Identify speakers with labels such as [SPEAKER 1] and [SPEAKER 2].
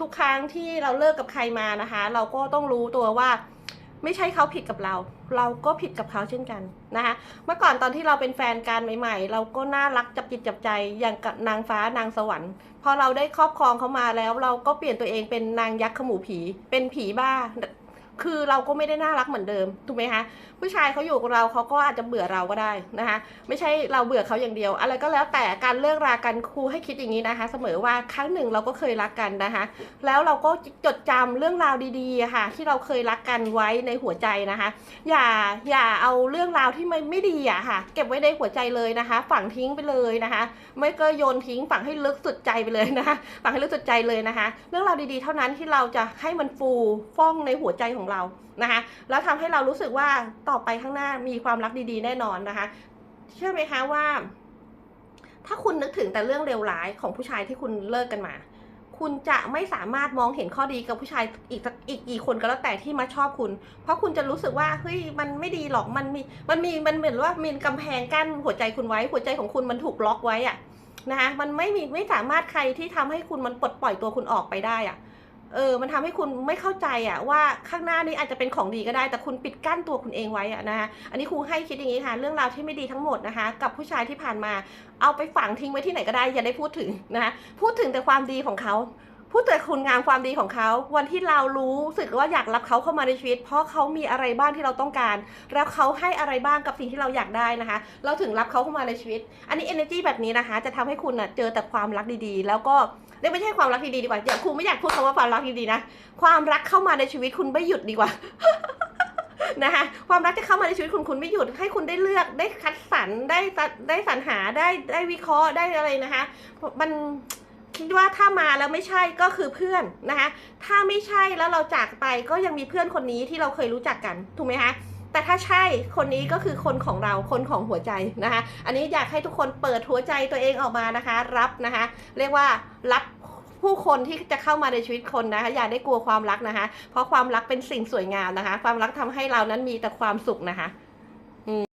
[SPEAKER 1] ทุกครั้งที่เราเลิกกับใครมานะคะ เราก็ต้องรู้ตัวว่า ไม่ใช่เขาผิดกับเรา เราก็ผิดกับเขาเช่นกันนะคะ เมื่อก่อนตอนที่เราเป็นแฟนกันใหม่ ๆ เราก็น่ารักจับจิตจับใจอย่างกับนางฟ้านางสวรรค์พอเราได้ครอบครองเขามาแล้ว เราก็เปลี่ยนตัวเองเป็นนางยักษ์ขมูผี เป็นผีบ้า คือเราก็ไม่ได้น่ารักเหมือนเดิมถูกไหมคะผู้ชายเขาอยู่กับเราเขาก็อาจจะเบื่อเราก็ได้นะคะ ไม่ใช่เราเบื่อเขาอย่างเดียว อะไรก็แล้วแต่การเลิกรากันครูให้คิดอย่างนี้นะคะ เสมอว่าครั้งหนึ่งเราก็เคยรักกันนะคะ แล้วเราก็จดจำเรื่องราวดีๆค่ะ ที่เราเคยรักกันไว้ในหัวใจนะคะ อย่าอย่าเอาเรื่องราวที่ไม่ไม่ดีอะค่ะ เก็บไว้ในหัวใจเลยนะคะ ฝังทิ้งไปเลยนะคะ ไม่ก็โยนทิ้งฝังให้ลึกสุดใจไปเลยนะคะฝังให้ลึกสุดใจเลยนะคะ เรื่องราวดีๆ เท่านั้นที่เราจะให้มันฟูฟ่องในหัวใจของเรานะคะแล้วทำให้เรารู้สึกว่าต่อไปข้างหน้ามีความรักดีๆ แน่นอนนะคะเชื่อไหมคะว่า ถ้าคุณนึกถึงแต่เรื่องเลวร้ายของผู้ชายที่คุณเลิกกันมา คุณจะไม่สามารถมองเห็นข้อดีกับผู้ชายอีกอีกกี่คนก็แล้วแต่ที่มาชอบคุณ เพราะคุณจะรู้สึกว่าเฮ้ยมันไม่ดีหรอกมันมีมันมีมันเหมือนว่ามีกำแพงกั้นหัวใจคุณไว้ หัวใจของคุณมันถูกล็อกไว้อะนะคะมันไม่มีไม่สามารถใครที่ทำให้คุณมันปลดปล่อยตัวคุณออกไปได้อะ เออ มันทำให้คุณไม่เข้าใจอะว่าข้างหน้านี้อาจจะเป็นของดีก็ได้ แต่คุณปิดกั้นตัวคุณเองไว้อะนะคะอันนี้ครูให้คิดอย่างนี้ค่ะ เรื่องราวที่ไม่ดีทั้งหมดนะคะ กับผู้ชายที่ผ่านมา เอาไปฝังทิ้งไว้ที่ไหนก็ได้ อย่าได้พูดถึงนะคะ พูดถึงแต่ความดีของเขา พูดแต่คุณงามความดีของเขา วันที่เรารู้สึกว่าอยากรับเขาเข้ามาในชีวิต เพราะเขามีอะไรบ้างที่เราต้องการ แล้วเขาให้อะไรบ้างกับสิ่งที่เราอยากได้นะคะ เราถึงรับเขาเข้ามาในชีวิต อันนี้ energy แบบนี้นะคะ จะทำให้คุณน่ะเจอแต่ความรักดีๆ แล้วก็ไม่ใช่ความรักดีๆดีกว่าอย่าครูไม่อยากพูดคำว่าความรักดีๆนะความรักเข้ามาในชีวิตคุณไม่หยุดดีกว่านะคะความรักจะเข้ามาในชีวิตคุณคุณไม่หยุดให้คุณได้เลือกได้คัดสรรได้ได้สรรหาได้ได้วิเคราะห์ได้อะไรนะคะ มัน คิดว่าถ้ามาแล้วไม่ใช่ก็คือเพื่อนนะคะ ถ้าไม่ใช่แล้วเราจากไปก็ยังมีเพื่อนคนนี้ที่เราเคยรู้จักกันถูกไหมคะแต่ถ้าใช่คนนี้ก็คือคนของเราคนของหัวใจนะคะ อันนี้อยากให้ทุกคนเปิดหัวใจตัวเองออกมานะคะ รับนะคะ เรียกว่ารับผู้คนที่จะเข้ามาในชีวิตคนนะคะ อย่าได้กลัวความรักนะคะ เพราะความรักเป็นสิ่งสวยงามนะคะ ความรักทำให้เรานั้นมีแต่ความสุขนะคะ